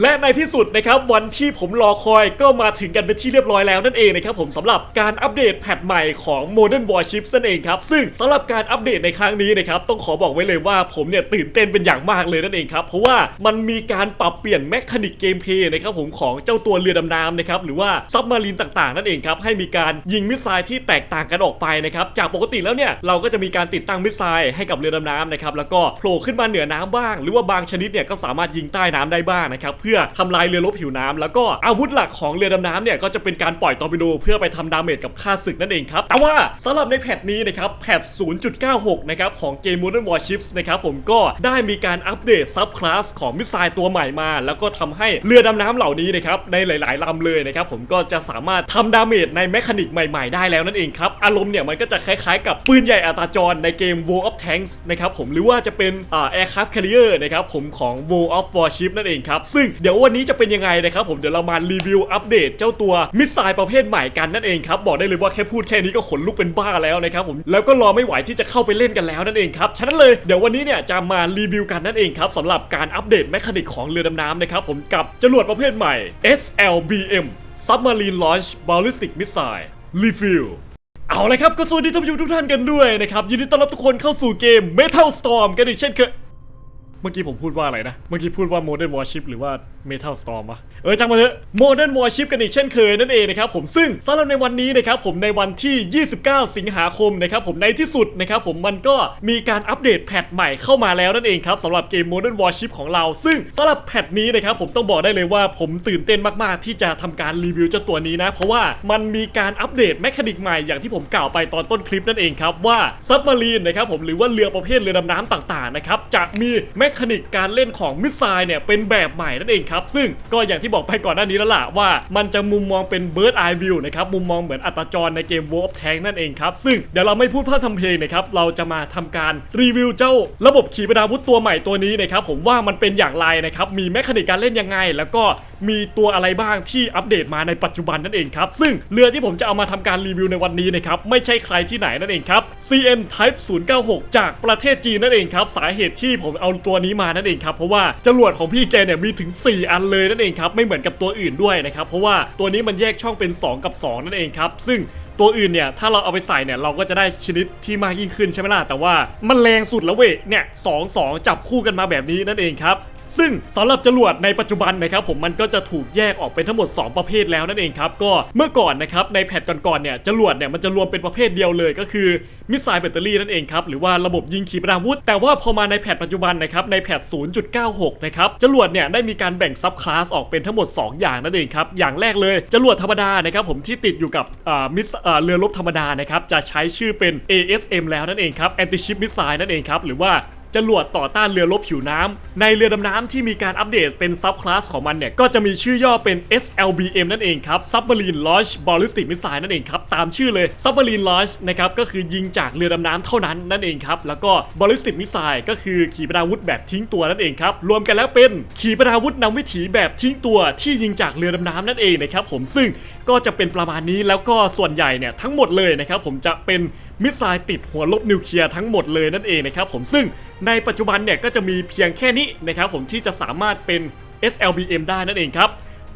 และในที่สุดนะครับวันที่ผมรอคอยก็มาถึงกันเป็นที่เรียบร้อยแล้วนั่นเองนะครับผมสำหรับการอัปเดตแพทใหม่ของ Modern Warships นั่นเองครับซึ่งสำหรับการอัปเดตในครั้งนี้นะครับต้องขอบอกไว้เลยว่าผมเนี่ยตื่นเต้นเป็นอย่างมากเลยนั่นเองครับเพราะว่ามันมีการปรับเปลี่ยนแมคานิกเกมเพลย์นะครับผมของเจ้าตัวเรือดำน้ำนะครับหรือว่าซับมารีนต่างๆ นั่นเองครับให้มีการยิงมิสไซล์ที่แตกต่างกันออกไปนะครับจากปกติแล้วเนี่ยเราก็จะมีการติดตั้งมิสไซล์ให้กับเรือดำน้ำนะครับแล้วก็โผล่ขึ้นมาเหนือน้ำบ้าง หรือว่าบางชนิดเนี่ยก็สามารถยิงใต้น้ำได้บ้างนะครับเพื่อทำลายเรือรบผิวน้ำแล้วก็อาวุธหลักของเรือดำน้ำเนี่ยก็จะเป็นการปล่อยตอร์ปิโดเพื่อไปทำดาเมจกับค่าศึกนั่นเองครับแต่ว่าสำหรับในแพทนี้นะครับแพท 0.96 นะครับของเกม Modern Warships นะครับผมก็ได้มีการอัปเดตซับคลาสของมิสไซล์ตัวใหม่มา แล้วก็ทำให้เรือดำน้ำเหล่านี้นะครับในหลาย ๆลำเลยนะครับผมก็จะสามารถทำดาเมจในแมคานิกใหม่ ๆ ได้แล้วนั่นเองครับอารมณ์เนี่ยมันก็จะคล้าย ๆ กับปืนใหญ่อัตราจรในเกม War of Tanks นะครับผมหรือว่าจะเป็นอ่า Aircraft Carrier นะครับผมของ War of Warship นั่นเองครับซึ่งเดี๋ยววันนี้จะเป็นยังไงนะครับผมเดี๋ยวเรามารีวิวอัปเดตเจ้าตัวมิสไซล์ประเภทใหม่กันนั่นเองครับบอกได้เลยว่าแค่พูดแค่นี้ก็ขนลุกเป็นบ้าแล้วนะครับผมแล้วก็รอไม่ไหวที่จะเข้าไปเล่นกันแล้วนั่นเองครับฉะนั้นเลยเดี๋ยววันนี้เนี่ยจะมารีวิวกันนั่นเองครับสำหรับการอัปเดตแมคานิกของเรือดำน้ำนะครับผมกับจรวดประเภทใหม่ SLBM Submarine Launch Ballistic Missile Refill เอาเลยครับก็สวัสดีท่านผู้ชมทุกท่านกันด้วยนะครับยินดีต้อนรับทุกคนเข้าสู่เกม Metal Storm กันอีกเช่นเคย เมื่อกี้ผมพูดว่าอะไรนะ เมื่อกี้พูดว่า Modern Warship หรือว่า Metal Storm วะเออจังมาเถอะ Modern Warship กันอีกเช่นเคยนั่นเองนะครับผมซึ่งสำหรับในวันนี้นะครับผมในวันที่ 29 สิงหาคมนะครับผมในที่สุดนะครับผมมันก็มีการอัปเดตแพทใหม่เข้ามาแล้วนั่นเองครับสำหรับเกม Modern Warship ของเรา ซึ่งสำหรับแพทนี้นะครับผมต้องบอกได้เลยว่าผมตื่นเต้นมากๆ ที่จะทำการรีวิวเจ้าตัวนี้นะ เพราะว่ามันมีการอัปเดตแมคานิกใหม่อย่างที่ผมกล่าวไปตอนต้นคลิปนั่นเองครับว่าซับมารีนนะครับผมหรือว่าเรือประเภทเรือดำน้ำต่างๆนะครับจะมีแมคานิกการเล่นของมิสไซล์เนี่ยเป็นแบบใหม่นั่นเองครับ ซึ่งก็อย่างที่บอกไปก่อนหน้านี้แล้วล่ะว่ามันจะมุมมองเป็น Bird Eye View นะครับมุมมองเหมือนอัตจรในเกม War of Tanks นั่นเองครับซึ่งเดี๋ยวเราไม่พูดพร่ำทำเพลงนะครับเราจะมาทำการรีวิวเจ้า ระบบขีปนาวุธตัวใหม่ตัวนี้นะครับผมว่ามันเป็นอย่างไรนะครับมีแมคานิกการเล่นยังไง แล้วก็มีตัวอะไรบ้างที่อัปเดตมาในปัจจุบันนั่นเองครับซึ่งเรือที่ผมจะเอามาทำการรีวิวในวันนี้นะครับไม่ใช่ใครที่ไหนนั่นเองครับ CN Type 096 จากประเทศจีนนั่นเองครับสาเหตุที่ผมเอาตัวนี้มานั่นเองครับเพราะว่าจรวดของพี่แกเนี่ยมีถึง 4อันเลยนั่นเองครับไม่เหมือนกับตัวอื่นด้วยนะครับเพราะว่าตัวนี้มันแยกช่องเป็น 2 กับ 2 นั่นเองครับซึ่งตัวอื่นเนี่ยถ้าเราเอาไปใส่เนี่ยเราก็จะได้ชนิดที่มากยิ่งขึ้นใช่ไหมล่ะแต่ว่ามันแรงสุดแล้วเว้ยเนี่ยสองสองจับคู่กันมาแบบนี้นั่นเองครับ ซึ่งสำหรับจรวดในปัจจุบันนะครับผมมันก็จะถูกแยกออกเป็นทั้งหมด 2 ประเภทแล้วนั่นเองครับก็เมื่อก่อนนะครับในแพทก่อนๆเนี่ยจรวดเนี่ยมันจะรวมเป็นประเภทเดียวเลยก็คือมิสไซล์แบตเตอรี่นั่นเองครับหรือว่าระบบยิงขีปนาวุธ แต่ว่าพอมาในแพทปัจจุบันนะครับในแพท0.96 นะครับจรวดเนี่ยได้มีการแบ่งซับคลาสออกเป็นทั้งหมด 2 อย่างนั่นเองครับอย่างแรกเลยจรวดธรรมดานะครับผมที่ติดอยู่กับอ่ามิสอ่าเรือรบธรรมดานะครับจะใช้ชื่อเป็น ASM แล้วนั่นเองครับ Anti Ship Missile นั่นเองครับหรือว่า จรวดต่อต้านเรือรบผิวน้ำในเรือดำน้ำที่มีการอัปเดตเป็นซับคลาสของมันเนี่ย ก็จะมีชื่อย่อเป็น SLBM นั่นเองครับ Submarine Launch Ballistic Missile นั่นเองครับ ตามชื่อเลย Submarine Launch นะครับก็คือยิงจากเรือดำน้ำเท่านั้นนั่นเองครับ แล้วก็ Ballistic Missile ก็คือขีปนาวุธแบบทิ้งตัวนั่นเองครับ รวมกันแล้วเป็นขีปนาวุธนำวิถีแบบทิ้งตัวที่ยิงจากเรือดำน้ำนั่นเองนะครับผมซึ่งก็จะเป็นประมาณนี้แล้วก็ส่วนใหญ่เนี่ยทั้งหมดเลยนะครับผมจะเป็น มิสไซล์ติดหัวลบนิวเคลียร์ทั้งหมดเลยนั่นเองนะครับผมซึ่งในปัจจุบันเนี่ยก็จะมีเพียงแค่นี้นะครับผมที่จะสามารถเป็น SLBM ได้นั่นเองครับ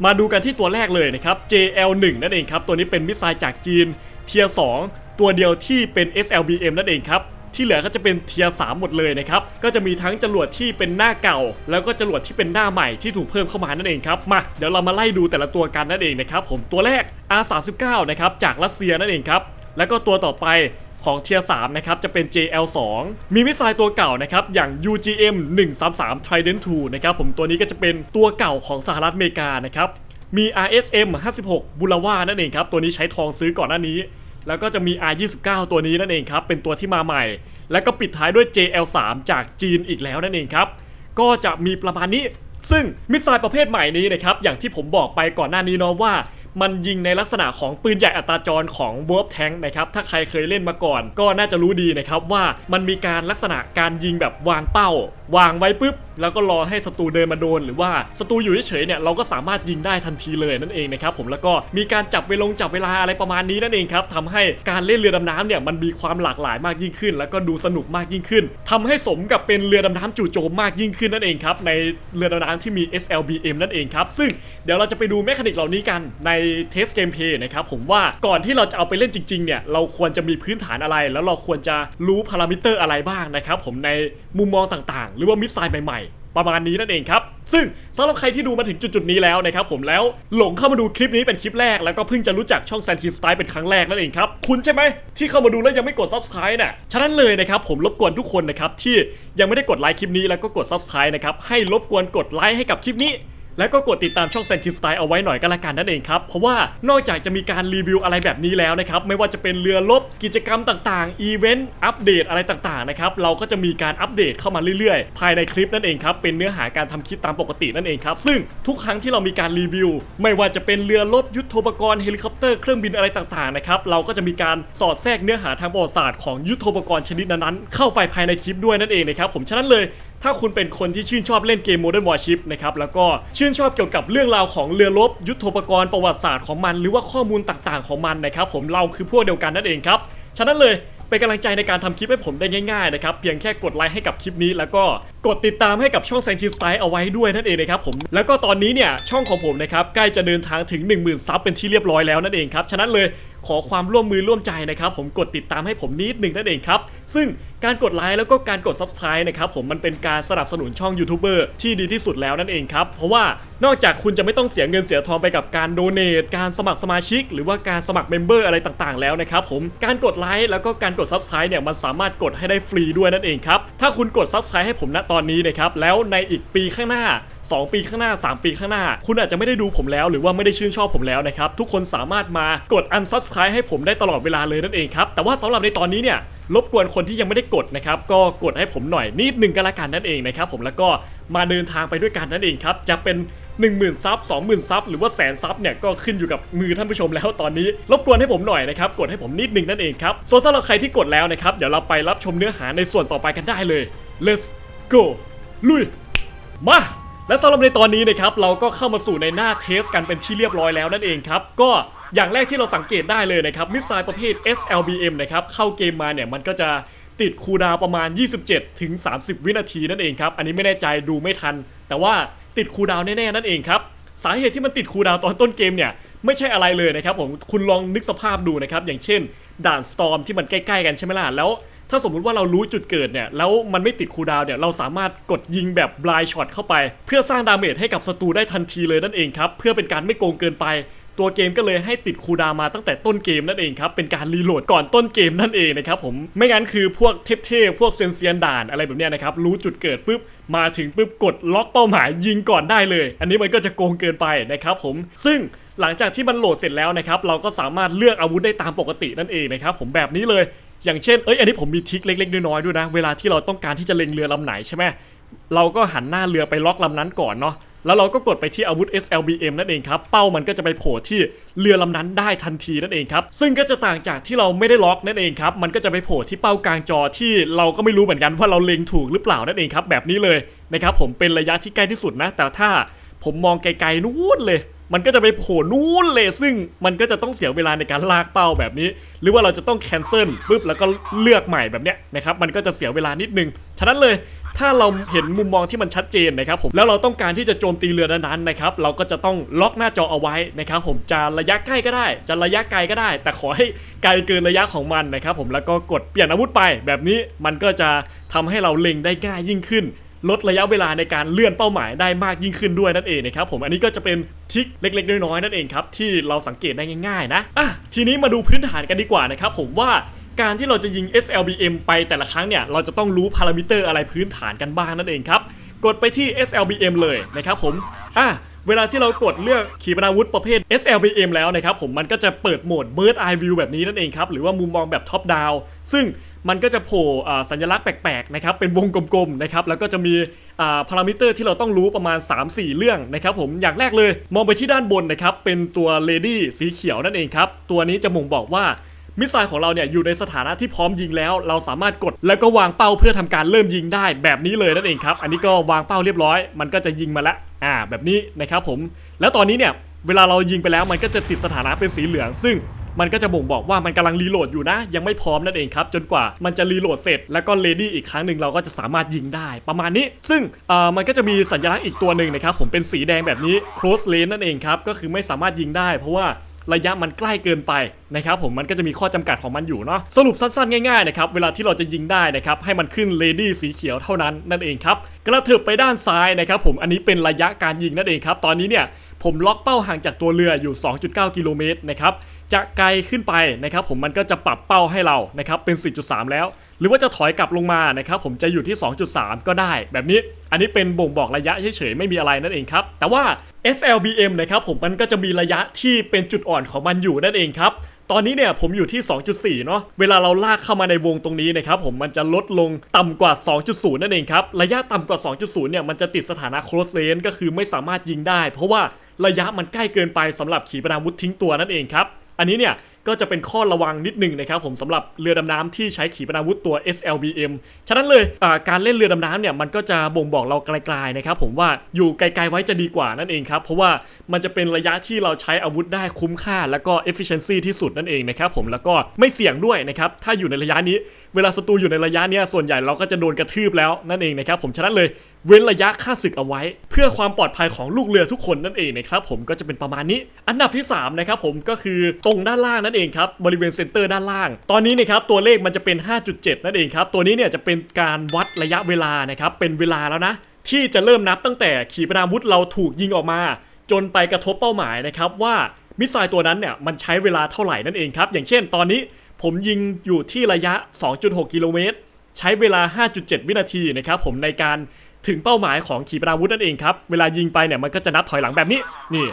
มาดูกันที่ตัวแรกเลยนะครับ JL1 นั่นเองครับตัวนี้เป็นมิสไซล์จากจีนเทียร์2ตัวเดียวที่เป็น SLBM นั่นเองครับที่เหลือก็จะเป็นเทียร์3หมดเลยนะครับ ก็จะมีทั้งจรวดที่เป็นหน้าเก่า แล้วก็จรวดที่เป็นหน้าใหม่ที่ถูกเพิ่มเข้ามานั่นเองครับ มาเดี๋ยวเรามาไล่ดูแต่ละตัวกันนั่นเองนะครับผมตัวแรก R39 นะครับจากรัสเซียนั่นเองครับ แล้วก็ตัวต่อไป ของเทียร์3นะครับจะเป็น JL2 มีมิสไซล์ตัวเก่านะครับอย่าง UGM 133 Trident 2นะครับผมตัวนี้ก็จะเป็นตัวเก่าของสหรัฐอเมริกานะครับมี RSM 56บุลาวานั่นเองครับตัวนี้ใช้ทองซื้อก่อนหน้านี้ แล้วก็จะมี R29 ตัวนี้นั่นเองครับเป็นตัวที่มาใหม่ แล้วก็ปิดท้ายด้วย JL3 จากจีนอีกแล้วนั่นเองครับก็จะมีประมาณนี้ซึ่งมิสไซล์ประเภทใหม่นี้นะครับอย่างที่ผมบอกไปก่อนหน้านี้เนาะว่า มันยิงในลักษณะของปืนใหญ่อัตราจรของ w o r p Tank นะครับถ้าใครเคยเล่นมาก่อน ก็น่าจะรู้ดีนะครับว่ามันมีการลักษณะการยิงแบบวางเป้า วางไว้ปุ๊บ แล้วก็รอให้ศัตรูเดินมาโดน หรือว่าศัตรูอยู่เฉยๆเนี่ยเราก็สามารถยิงได้ทันทีเลยนั่นเองนะครับผมแล้วก็มีการจับเวลงจับเวลาอะไรประมาณนี้นั่นเองครับทำให้การเล่นเรือดำน้ำเนี่ยมันมีความหลากหลายมากยิ่งขึ้น แล้วก็ดูสนุกมากยิ่งขึ้นทำให้สมกับเป็นเรือดำน้ำจู่โจมมากยิ่งขึ้นนั่นเองครับในเรือดำน้ำที่มี SLBM นั่นเองครับซึ่งเดี๋ยวเราจะไปดูแมคานิกเหล่านี้กันในเทสเกมเพย์นะครับผมว่าก่อนที่เราจะเอาไปเล่นจริงๆเนี่ยเราควรจะมีพื้นฐานอะไร แล้วเราควรจะรู้พารามิเตอร์อะไรบ้างนะครับผมในมุมมองต่างๆ หรือว่ามิสไซล์ใหม่ ประมาณนี้นั่นเองครับ ซึ่งสำหรับใครที่ดูมาถึงจุดๆนี้แล้วนะครับผมแล้วหลงเข้ามาดูคลิปนี้เป็นคลิปแรกแล้วก็เพิ่งจะรู้จักช่องแซนทีสไตล์เป็นครั้งแรกนั่นเองครับ คุณใช่ไหมที่เข้ามาดูแล้วยังไม่กด subscribe น่ะฉะนั้นเลยนะครับผมรบกวนทุกคนนะครับที่ยังไม่ได้กดไลค์คลิปนี้แล้วก็กด subscribe นะครับให้รบกวนกดไลค์ให้กับคลิปนี้ แล้วก็กดติดตามช่องแซนคิสไตล์เอาไว้หน่อยก็แล้วกันนั่นเองครับ เพราะว่านอกจากจะมีการรีวิวอะไรแบบนี้แล้วนะครับ ไม่ว่าจะเป็นเรือลบกิจกรรมต่างๆ อีเวนต์อัปเดตอะไรต่างๆนะครับ เราก็จะมีการอัปเดตเข้ามาเรื่อยๆ ภายในคลิปนั่นเองครับ เป็นเนื้อหาการทำคลิปตามปกตินั่นเองครับ ซึ่งทุกครั้งที่เรามีการรีวิว ไม่ว่าจะเป็นเรือลบยุทโธปกรณ์เฮลิคอปเตอร์เครื่องบินอะไรต่างๆนะครับเราก็จะมีการสอดแทรกเนื้อหาทางประวัติศาสตร์ของยุทโธปกรณ์ชนิดนั้นๆเข้าไปภายในคลิปด้วยนั่นเองนะครับผมฉะนั้นเลย ถ้าคุณเป็นคนที่ชื่นชอบเล่นเกม Modern Warship นะครับแล้วก็ชื่นชอบเกี่ยวกับเรื่องราวของเรือรบยุทโธปกรณ์ประวัติศาสตร์ของมัน หรือว่าข้อมูลต่างๆของมันนะครับผมเราคือพวกเดียวกันนั่นเองครับฉะนั้นเลยเป็นกำลังใจในการทำคลิปให้ผมได้ง่ายๆนะครับเพียงแค่กดไลค์ให้กับคลิปนี้ แล้วก็กดติดตามให้กับช่องแซนคิสไตล์เอาไว้ด้วยนั่นเองนะครับผมแล้วก็ตอนนี้เนี่ยช่องของผมนะครับใกล้จะเดินทางถึง 10,000 ซับเป็นที่เรียบร้อยแล้วนั่นเองครับฉะนั้นเลย ขอความร่วมมือร่วมใจนะครับผมกดติดตามให้ผมนิดหนึ่งนั่นเองครับ ซึ่งการกดไลค์แล้วก็การกด Subscribe นะครับผมมันเป็นการสนับสนุนช่องยูทูบเบอร์ที่ดีที่สุดแล้วนั่นเองครับ เพราะว่านอกจากคุณจะไม่ต้องเสียเงินเสียทองไปกับการโดเน a การสมัครสมาชิก หรือว่าการสมัครเมมเบอร์อะไรต่างๆแล้วนะครับผมการกดไลค์แล้วก็การกด Subscribe เนี่ยมันสามารถกดให้ได้ฟรีด้วยนั่นเองครับถ้าคุณกด Subscribe ให้ผมณตอนนี้นะครับแล้วในอีกปีข้างหน้า 2 ปีข้างหน้า 3 ปีข้างหน้า คุณอาจจะไม่ได้ดูผมแล้วหรือว่าไม่ได้ชื่นชอบผมแล้วนะครับ ทุกคนสามารถมากด unsubscribe ให้ผมได้ตลอดเวลาเลยนั่นเองครับ แต่ว่าสำหรับในตอนนี้เนี่ยรบกวนคนที่ยังไม่ได้กดนะครับ ก็กดให้ผมหน่อยนิดหนึ่งก็แล้วกันนั่นเองนะครับผมแล้วก็มาเดินทางไปด้วยกันนั่นเองครับจะเป็น10,000ซับ20,000ซับหรือว่าแสนซับเนี่ยก็ขึ้นอยู่กับมือท่านผู้ชมแล้วตอนนี้ รบกวนให้ผมหน่อยนะครับ กดให้ผมนิดหนึ่งนั่นเองครับส่วนสำหรับใครที่กดแล้วนะครับ เดี๋ยวเราไปรับชมเนื้อหาในส่วนต่อไปกันได้เลย let's go ลุย มา และสำหรับในตอนนี้นะครับเราก็เข้ามาสู่ในหน้าเทสกันเป็นที่เรียบร้อยแล้วนั่นเองครับก็อย่างแรกที่เราสังเกตได้เลยนะครับมิสไซล์ประเภท SLBM นะครับเข้าเกมมาเนี่ยมันก็จะติดคูดาวประมาณ 27 ถึง 30 วินาทีนั่นเองครับอันนี้ไม่แน่ใจดูไม่ทัน แต่ว่าติดคูดาวแน่ๆนั่นเองครับสาเหตุที่มันติดคูดาวตอนต้นเกมเนี่ยไม่ใช่อะไรเลยนะครับผมคุณลองนึกสภาพดูนะครับอย่างเช่น ด่านสตอมที่มันใกล้ๆกันใช่ไหมล่ะแล้ว ถ้าสมมุติว่าเรารู้จุดเกิดเนี่ยแล้วมันไม่ติดคูดาวเนี่ยเราสามารถกดยิงแบบบลายช็อตเข้าไป เพื่อสร้างดาเมจให้กับศัตรูได้ทันทีเลยนั่นเองครับเพื่อเป็นการไม่โกงเกินไป ตัวเกมก็เลยให้ติดคูดาวมาตั้งแต่ต้นเกมนั่นเองครับเป็นการรีโหลดก่อนต้นเกมนั่นเองนะครับผมไม่งั้นคือพวกเทพๆพวกเซนเซียนด่านอะไรแบบเนี้ยนะครับรู้จุดเกิดปุ๊บมาถึงปุ๊บกดล็อกเป้าหมายยิงก่อนได้เลย อันนี้มันก็จะโกงเกินไปนะครับผมซึ่งหลังจากที่มันโหลดเสร็จแล้วนะครับเราก็สามารถเลือกอาวุธได้ตามปกตินั่นเองนะครับผมแบบนี้เลย อย่างเช่นเอ้ยอันนี้ผมมีทริคเล็ก ๆ น้อยๆด้วยนะ เวลาที่เราต้องการที่จะเล็งเรือลำไหนใช่ไหมเราก็หันหน้าเรือไปล็อกลำนั้นก่อนเนาะแล้วเราก็กดไปที่อาวุธ SLBM นั่นเองครับ เป้ามันก็จะไปโผล่ที่เรือลำนั้นได้ทันทีนั่นเองครับ ซึ่งก็จะต่างจากที่เราไม่ได้ล็อกนั่นเองครับ มันก็จะไปโผล่ที่เป้ากลางจอที่เราก็ไม่รู้เหมือนกันว่าเราเล็งถูกหรือเปล่านั่นเองครับ แบบนี้เลยนะครับผมเป็นระยะที่ใกล้ที่สุดนะ แต่ถ้าผมมองไกลๆนู้นเลย มันก็จะไปโผล่นู้นเลยซึ่งมันก็จะต้องเสียเวลาในการลากเป้าแบบนี้ หรือว่าเราจะต้องแคนเซิลปุ๊บแล้วก็เลือกใหม่แบบเนี้ยนะครับมันก็จะเสียเวลานิดนึง ฉะนั้นเลยถ้าเราเห็นมุมมองที่มันชัดเจนนะครับผมแล้วเราต้องการที่จะโจมตีเรือนั้นๆนะครับเราก็จะต้องล็อกหน้าจอเอาไว้นะครับผมจะระยะใกล้ก็ได้ จะระยะไกลก็ได้ แต่ขอให้ไกลเกินระยะของมันนะครับผมแล้วก็กดเปลี่ยนอาวุธไปแบบนี้มันก็จะทำให้เราเล็งได้ง่ายยิ่งขึ้น ลดระยะเวลาในการเลื่อนเป้าหมายได้มากยิ่งขึ้นด้วยนั่นเองนะครับผมอันนี้ก็จะเป็นทิคเล็ก ๆ น้อยๆนั่นเองครับที่เราสังเกตได้ง่ายๆนะอะทีนี้มาดูพื้นฐานกันดีกว่านะครับผมว่าการที่เราจะยิง SLBM ไปแต่ละครั้งเนี่ยเราจะต้องรู้พารามิเตอร์อะไรพื้นฐานกันบ้างนั่นเองครับกดไปที่ SLBM เลยนะครับผมอะเวลาที่เรากดเลือกขีปนาวุธประเภท SLBM แล้วนะครับผมมันก็จะเปิดโหมด Bird Eye View แบบนี้นั่นเองครับ หรือว่ามุมมองแบบ Top Down ซึ่ง มันก็จะโผล่สัญลักษณ์แปลกๆนะครับเป็นวงกลมๆนะครับแล้วก็จะมีพารามิเตอร์ที่เราต้องรู้ประมาณ 3-4 เรื่องนะครับผมอย่างแรกเลยมองไปที่ด้านบนนะครับเป็นตัว Lady สีเขียวนั่นเองครับตัวนี้จะบ่งบอกว่ามิสไซล์ของเราเนี่ยอยู่ในสถานะที่พร้อมยิงแล้ว เราสามารถกดแล้วก็วางเป้าเพื่อทำการเริ่มยิงได้แบบนี้เลยนั่นเองครับ อันนี้ก็วางเป้าเรียบร้อย มันก็จะยิงมาแล้วอ่าแบบนี้นะครับผม แล้วตอนนี้เนี่ยเวลาเรายิงไปแล้วมันก็จะติดสถานะเป็นสีเหลือง ซึ่ง มันก็จะบ่งบอกว่ามันกำลังรีโหลดอยู่นะ ยังไม่พร้อมนั่นเองครับ จนกว่ามันจะรีโหลดเสร็จแล้วก็เลดี้อีกครั้งหนึ่งเราก็จะสามารถยิงได้ประมาณนี้ ซึ่งเอ่อมันก็จะมีสัญลักษณ์อีกตัวหนึ่งนะครับผมเป็นสีแดงแบบนี้ close range นั่นเองครับก็คือไม่สามารถยิงได้ เพราะว่าระยะมันใกล้เกินไปนะครับผมมันก็จะมีข้อจำกัดของมันอยู่เนาะสรุปสั้นๆ ง่ายๆนะครับเวลาที่เราจะยิงได้นะครับให้มันขึ้นเลดี้สีเขียวเท่านั้นนั่นเองครับกระเถิบไปด้านซ้ายนะครับผมอันนี้เป็นระยะการยิงนั่นเองครับตอนนี้เนี่ยผมล็อกเป้าห่างจากตัวเรืออยู่ 2.9 กิโลเมตรนะครับ จะไกลขึ้นไปนะครับผมมันก็จะปรับเป้าให้เรานะครับเป็น 4.3 แล้ว หรือว่าจะถอยกลับลงมานะครับผมจะอยู่ที่ 2.3 ก็ได้ แบบนี้อันนี้เป็นบ่งบอกระยะเฉยๆไม่มีอะไรนั่นเองครับ แต่ว่า SLBM นะครับผมมันก็จะมีระยะที่เป็นจุดอ่อนของมันอยู่นั่นเองครับตอนนี้เนี่ยผมอยู่ที่ 2.4 เนาะ เวลาเราลากเข้ามาในวงตรงนี้นะครับผมมันจะลดลงต่ำกว่า 2.0 นั่นเองครับ ระยะต่ำกว่า 2.0 เนี่ยมันจะติดสถานะ close range ก็คือไม่สามารถยิงได้ เพราะว่าระยะมันใกล้เกินไปสำหรับขีปนาวุธทิ้งตัวนั่นเองครับ อันนี้เนี่ยก็จะเป็นข้อระวังนิดนึงนะครับผมสำหรับเรือดำน้ำที่ใช้ขีปนาวุธตัว SLBM ฉะนั้นเลยการเล่นเรือดำน้ำเนี่ยมันก็จะบ่งบอกเราไกลๆนะครับผมว่าอยู่ไกลๆไว้จะดีกว่านั่นเองครับ เพราะว่ามันจะเป็นระยะที่เราใช้อาวุธได้คุ้มค่า แล้วก็ efficiency ที่สุดนั่นเองนะครับผมแล้วก็ไม่เสี่ยงด้วยนะครับถ้าอยู่ในระยะนี้ เวลาศัตรูอยู่ในระยะเนี้ยส่วนใหญ่เราก็จะโดนกระทืบแล้วนั่นเองนะครับผมฉะนั้นเลยเว้นระยะค่าศึกเอาไว้ เพื่อความปลอดภัยของลูกเรือทุกคนนั่นเองนะครับผมก็จะเป็นประมาณนี้ อันดับที่3นะครับผมก็คือตรงด้านล่างนั่นเองครับบริเวณเซนเตอร์ด้านล่าง ตอนนี้นะครับตัวเลขมันจะเป็น 5.7 นั่นเองครับตัวนี้เนี่ยจะเป็นการวัดระยะเวลานะครับเป็นเวลาแล้วนะ ที่จะเริ่มนับตั้งแต่ขีปนาวุธเราถูกยิงออกมา จนไปกระทบเป้าหมายนะครับว่ามิสไซล์ตัวนั้นเนี่ยมันใช้เวลาเท่าไหร่นั่นเองครับอย่างเช่น ตอนนี้ ผมยิงอยู่ที่ระยะ 2.6 กิโลเมตร ใช้เวลา 5.7 วินาทีนะครับผมในการถึงเป้าหมายของขีปนาวุธนั่นเองครับ เวลายิงไปเนี่ยมันก็จะนับถอยหลังแบบนี้ นี่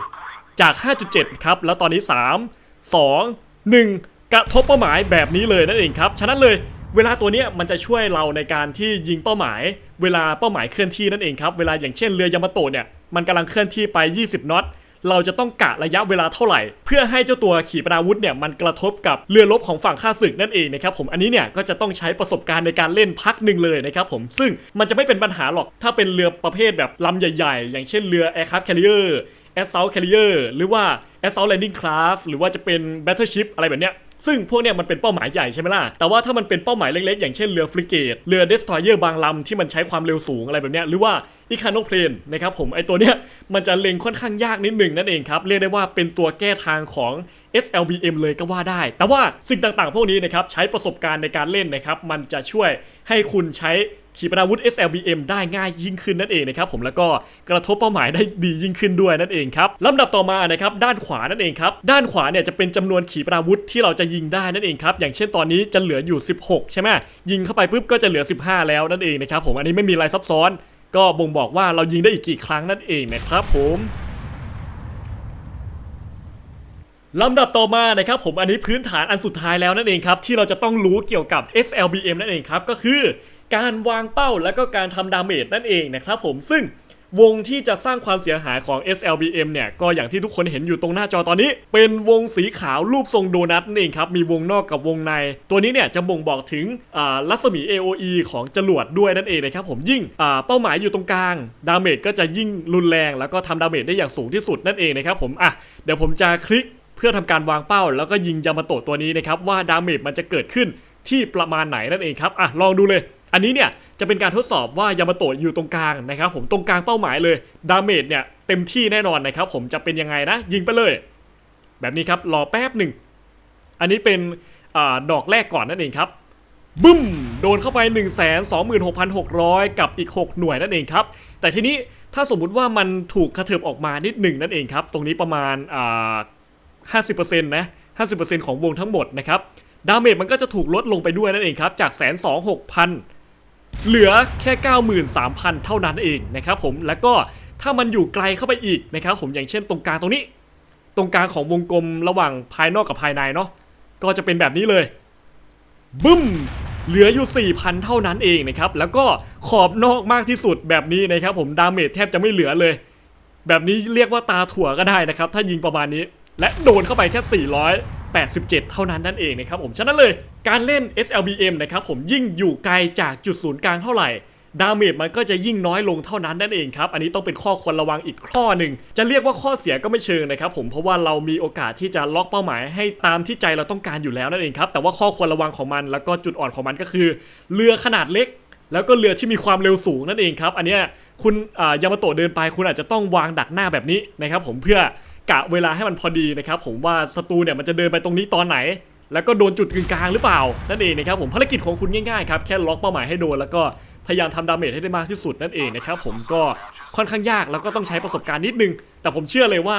จาก 5.7 ครับ แล้วตอนนี้ 3 2 1 กระทบเป้าหมายแบบนี้เลยนั่นเองครับ ฉะนั้นเลยเวลาตัวนี้มันจะช่วยเราในการที่ยิงเป้าหมาย เวลาเป้าหมายเคลื่อนที่นั่นเองครับ เวลาอย่างเช่นเรือยามาโตะเนี่ย มันกำลังเคลื่อนที่ไป 20น็อต เราจะต้องกะระยะเวลาเท่าไหร่ เพื่อให้เจ้าตัวขีปนาวุธเนี่ยมันกระทบกับเรือรบของฝั่งข้าศึกนั่นเองนะครับผมอันนี้เนี่ยก็จะต้องใช้ประสบการณ์ในการเล่นพักหนึ่งเลยนะครับผมซึ่งมันจะไม่เป็นปัญหาหรอกถ้าเป็นเรือประเภทแบบลำใหญ่ ๆ อย่างเช่นเรือ Aircraft Carrier Assault Carrier หรือว่า Assault Landing Craft หรือว่าจะเป็น Battleship อะไรแบบเนี้ยซึ่งพวกเนี้ยมันเป็นเป้าหมายใหญ่ใช่ไหมล่ะ แต่ว่าถ้ามันเป็นเป้าหมายเล็กๆ อย่างเช่นเรือฟริเกต เรือเดสทรอยเออร์บางลำที่มันใช้ความเร็วสูงอะไรแบบเนี้ยหรือว่าอีคาโนเพลนนะครับผมไอตัวเนี้ยมันจะเล็งค่อนข้างยากนิดหนึ่งนั่นเองครับ เรียกได้ว่าเป็นตัวแก้ทางของ SLBM เลยก็ว่าได้ แต่ว่าสิ่งต่างๆ พวกนี้นะครับใช้ประสบการณ์ในการเล่นนะครับมันจะช่วยให้คุณใช้ ขีปนาวุธ SLBM ได้ง่ายยิ่งขึ้นนั่นเองนะครับผมแล้วก็กระทบเป้าหมายได้ดียิ่งขึ้นด้วยนั่นเองครับลำดับต่อมานะครับด้านขวานั่นเองครับด้านขวาเนี่ยจะเป็นจำนวนขีปนาวุธที่เราจะยิงได้นั่นเองครับอย่างเช่นตอนนี้จะเหลืออยู่ 16 ใช่ไหมยิงเข้าไปปุ๊บก็จะเหลือ 15 แล้วนั่นเองนะครับผมอันนี้ไม่มีอะไรซับซ้อน ก็บ่งบอกว่าเรายิงได้อีกกี่ครั้งนั่นเองนะครับผมลำดับต่อมานะครับผมอันนี้พื้นฐานอันสุดท้ายแล้วนั่นเองครับที่เราจะต้องรู้เกี่ยวกับ SLBM นั่นเองครับก็คือ การวางเป้าและก็การทำดาเมจนั่นเองนะครับผมซึ่งวงที่จะสร้างความเสียหายของ SLBM เนี่ย ก็อย่างที่ทุกคนเห็นอยู่ตรงหน้าจอตอนนี้ เป็นวงสีขาวรูปทรงโดนัทนั่นเองครับ มีวงนอกกับวงใน ตัวนี้เนี่ยจะบ่งบอกถึงรัศมี AOE ของจรวดด้วยนั่นเองนะครับผมยิ่งเป้าหมายอยู่ตรงกลาง ดาเมจก็จะยิ่งรุนแรง แล้วก็ทำดาเมจได้อย่างสูงที่สุดนั่นเองนะครับผมอะเดี๋ยวผมจะคลิกเพื่อทำการวางเป้า แล้วก็ยิงยามาโตะตัวนี้นะครับว่าดาเมจมันจะเกิดขึ้นที่ประมาณไหนนั่นเองครับอะลองดูเลย อันนี้เนี่ยจะเป็นการทดสอบว่ายามาโตะอยู่ตรงกลางนะครับผมตรงกลางเป้าหมายเลยดาเมจเนี่ยเต็มที่แน่นอนนะครับผมจะเป็นยังไงนะ ยิงไปเลย แบบนี้ครับรอแป๊บหนึ่ง อันนี้เป็นอดอกแรกก่อนนั่นเองครับบึ้มโดนเข้าไป 1 2 6 6 0 0 กับอีก 6 หน่วยนั่นเองครับ แต่ทีนี้ถ้าสมมุติว่ามันถูกกระเถิบออกมานิดหนึ่งนั่นเองครับ ตรงนี้ประมาณอ่า50%นะ50%ของวงทั้งหมดนะครับดาเมจมันก็จะถูกลดลงไปด้วยนั่นเองครับ จากแสนสองหกพัน เหลือแค่ 93,000 เท่านั้นเองนะครับผมแล้วก็ถ้ามันอยู่ไกลเข้าไปอีกนะครับผมอย่างเช่นตรงกลางตรงนี้ ตรงกลางของวงกลมระหว่างภายนอกกับภายในเนาะก็จะเป็นแบบนี้เลยบึ้มเหลืออยู่ 4,000 เท่านั้นเองนะครับ แล้วก็ขอบนอกมากที่สุดแบบนี้นะครับผมดาเมจแทบจะไม่เหลือเลย แบบนี้เรียกว่าตาถั่วก็ได้นะครับ ถ้ายิงประมาณนี้ และโดนเข้าไปแค่ 400 87 เท่านั้นนั่นเองนะครับผม ฉะนั้นเลยการเล่น SLBM นะครับผมยิ่งอยู่ไกลจากจุดศูนย์กลางเท่าไหร่ดาเมจมันก็จะยิ่งน้อยลงเท่านั้นนั่นเองครับ อันนี้ต้องเป็นข้อควรระวังอีกข้อหนึ่ง จะเรียกว่าข้อเสียก็ไม่เชิงนะครับผม เพราะว่าเรามีโอกาสที่จะล็อกเป้าหมายให้ตามที่ใจเราต้องการอยู่แล้วนั่นเองครับ แต่ว่าข้อควรระวังของมันแล้วก็จุดอ่อนของมันก็คือ เรือขนาดเล็ก แล้วก็เรือที่มีความเร็วสูงนั่นเองครับ อันเนี้ยคุณอ่ายามาโตะเดินไปคุณอาจจะต้องวางดักหน้าแบบนี้นะครับผมเพื่อ กะเวลาให้มันพอดีนะครับผมว่าศัตรูเนี่ยมันจะเดินไปตรงนี้ตอนไหน แล้วก็โดนจุดกึ่งกลางหรือเปล่านั่นเองนะครับผมภารกิจของคุณง่ายๆครับแค่ล็อกเป้าหมายให้โดนแล้วก็พยายามทำดาเมจให้ได้มากที่สุดนั่นเองนะครับผมก็ค่อนข้างยากแล้วก็ต้องใช้ประสบการณ์นิดนึง แต่ผมเชื่อเลยว่า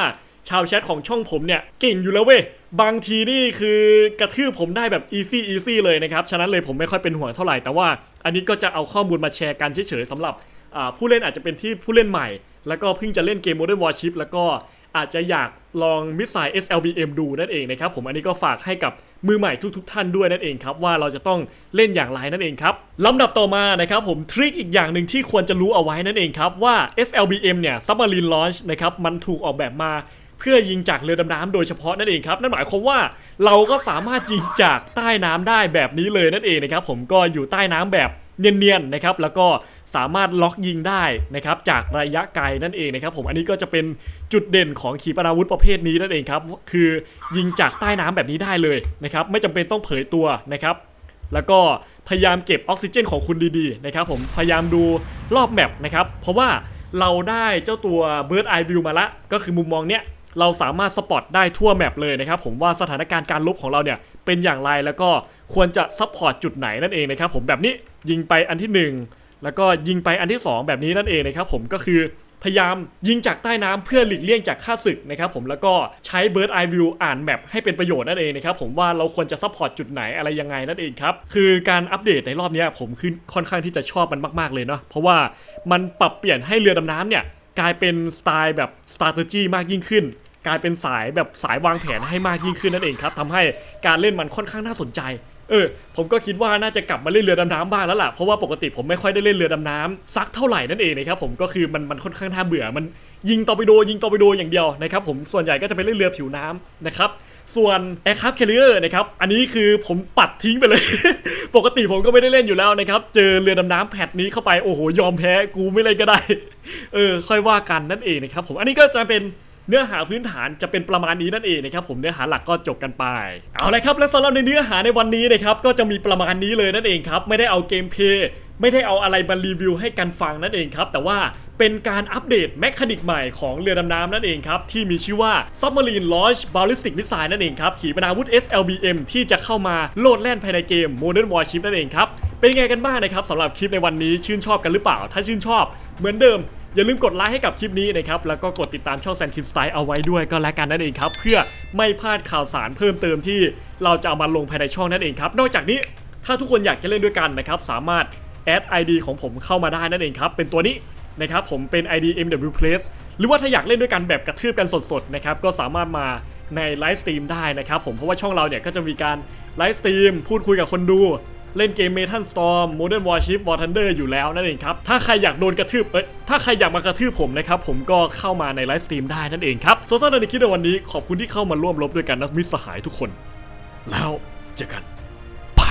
ชาวแชทของช่องผมเนี่ยเก่งอยู่แล้วเว้ยบางทีนี่คือกระทืบผมได้แบบ easy easy เลยนะครับ ฉะนั้นเลยผมไม่ค่อยเป็นห่วงเท่าไหร่แต่ว่าอันนี้ก็จะเอาข้อมูลมาแชร์กันเฉยๆสำหรับผู้เล่นอาจจะเป็นที่ผู้เล่นใหม่ แล้วก็เพิ่งจะเล่นเกม Modern Warship แล้วก็ อาจจะอยากลองมิสไซล์ SLBM ดูนั่นเองนะครับผมอันนี้ก็ฝากให้กับมือใหม่ทุกๆท่านด้วยนั่นเองครับว่าเราจะต้องเล่นอย่างไรนั่นเองครับลำดับต่อมานะครับผมทริคอีกอย่างหนึ่งที่ควรจะรู้เอาไว้นั่นเองครับว่า SLBM เนี่ย Submarine Launch นะครับมันถูกออกแบบมาเพื่อยิงจากเรือดำน้ำโดยเฉพาะนั่นเองครับนั่นหมายความว่าเราก็สามารถยิงจากใต้น้ำได้แบบนี้เลยนั่นเองนะครับผมก็อยู่ใต้น้ำแบบเนียนๆนะครับแล้วก็ สามารถล็อกยิงได้นะครับจากระยะไกลนั่นเองนะครับผมอันนี้ก็จะเป็นจุดเด่นของขีปนาวุธประเภทนี้นั่นเองครับคือยิงจากใต้น้ำแบบนี้ได้เลยนะครับไม่จำเป็นต้องเผยตัวนะครับแล้วก็พยายามเก็บออกซิเจนของคุณดีๆนะครับผมพยายามดูรอบแมปนะครับเพราะว่าเราได้เจ้าตัว Bird Eye View มาละ ก็คือมุมมองเนี้ยเราสามารถสปอตได้ทั่วแมปเลยนะครับผมว่าสถานการณ์การลบของเราเนี่ยเป็นอย่างไรแล้วก็ควรจะซัพพอร์ตจุดไหนนั่นเองนะครับผมแบบนี้ยิงไปอันที่หนึ่ง แล้วก็ยิงไปอันที่สองแบบนี้นั่นเองนะครับผมก็คือพยายามยิงจากใต้น้ำเพื่อหลีกเลี่ยงจากค่าศึกนะครับผมแล้วก็ใช้ Bird Eye View อ่านแมปให้เป็นประโยชน์นั่นเองนะครับผมว่าเราควรจะซัพพอร์ตจุดไหนอะไรยังไงนั่นเองครับคือการอัปเดตในรอบนี้ผมคือค่อนข้างที่จะชอบมันมาก ๆเลยเนาะเพราะว่ามันปรับเปลี่ยนให้เรือดำน้ำเนี่ยกลายเป็นสไตล์แบบ strategy มากยิ่งขึ้น กลายเป็นสายแบบสายวางแผนให้มากยิ่งขึ้นนั่นเองครับทำให้การเล่นมันค่อนข้างน่าสนใจ เออผมก็คิดว่าน่าจะกลับมาเล่นเรือดำน้ำบ้างแล้วล่ะเพราะว่าปกติผมไม่ค่อยได้เล่นเรือดำน้ำสักเท่าไหร่นั่นเองนะครับผมก็คือมันมันค่อนข้างน่าเบื่อมันยิงตอร์ปิโดยิงตอร์ปิโดอย่างเดียวนะครับผมส่วนใหญ่ก็จะไปเล่นเรือผิวน้ำนะครับส่วน Aircraft Carrier นะครับ อันนี้คือผมปัดทิ้งไปเลย ปกติผมก็ไม่ได้เล่นอยู่แล้วนะครับ เจอเรือดำน้ำแพทนี้เข้าไป โอ้โห ยอมแพ้ กูไม่เล่นก็ได้ เออ ค่อยว่ากันนั่นเองนะครับผม อันนี้ก็จะเป็น เนื้อหาพื้นฐานจะเป็นประมาณนี้นั่นเองนะครับผมเนื้อหาหลักก็จบกันไป เอาละครับและสำหรับในเนื้อหาในวันนี้นะครับก็จะมีประมาณนี้เลยนั่นเองครับไม่ได้เอาเกมเพย์ไม่ได้เอาอะไรมารีวิวให้กันฟังนั่นเองครับแต่ว่าเป็นการอัปเดตแมคานิกใหม่ของเรือดำน้ำนั่นเองครับ ที่มีชื่อว่า Submarine Launch Ballistic Missile นั่นเองครับ ขีปนาวุธ SLBM ที่จะเข้ามาโลดแล่นภายในเกม Modern Warship นั่นเองครับ เป็นไงกันบ้างนะครับสำหรับคลิปในวันนี้ชื่นชอบกันหรือเปล่า ถ้าชื่นชอบเหมือนเดิม อย่าลืมกดไลค์ให้กับคลิปนี้นะครับ แล้วก็กดติดตามช่องแซนคินสไตล์เอาไว้ด้วยก็แล้วกันนั่นเองครับ เพื่อไม่พลาดข่าวสารเพิ่มเติมที่เราจะเอามาลงภายในช่องนั่นเองครับ นอกจากนี้ถ้าทุกคนอยากจะเล่นด้วยกันนะครับ สามารถแอด ID ของผมเข้ามาได้นั่นเองครับ เป็นตัวนี้นะครับผมเป็น ID MW Place หรือว่าถ้าอยากเล่นด้วยกันแบบกระทืบกันสดๆนะครับก็สามารถมาในไลฟ์สตรีมได้นะครับผมเพราะว่าช่องเราเนี่ยก็จะมีการไลฟ์สตรีมพูดคุยกับคนดู เล่นเกมเมทัลสตอร์มโมเดิร์นวอร์ชิพวอร์ทันเดอร์อยู่แล้วนั่นเองครับ ถ้าใครอยากโดนกระทืบเอ้ยถ้าใครอยากมากระทืบผมนะครับ ผมก็เข้ามาในไลฟ์สตรีมได้นั่นเองครับโซซานในคิดในวันนี้ขอบคุณที่เข้ามาร่วมรบด้วยกันนะมิตรสหายทุกคน แล้วเจอกันไป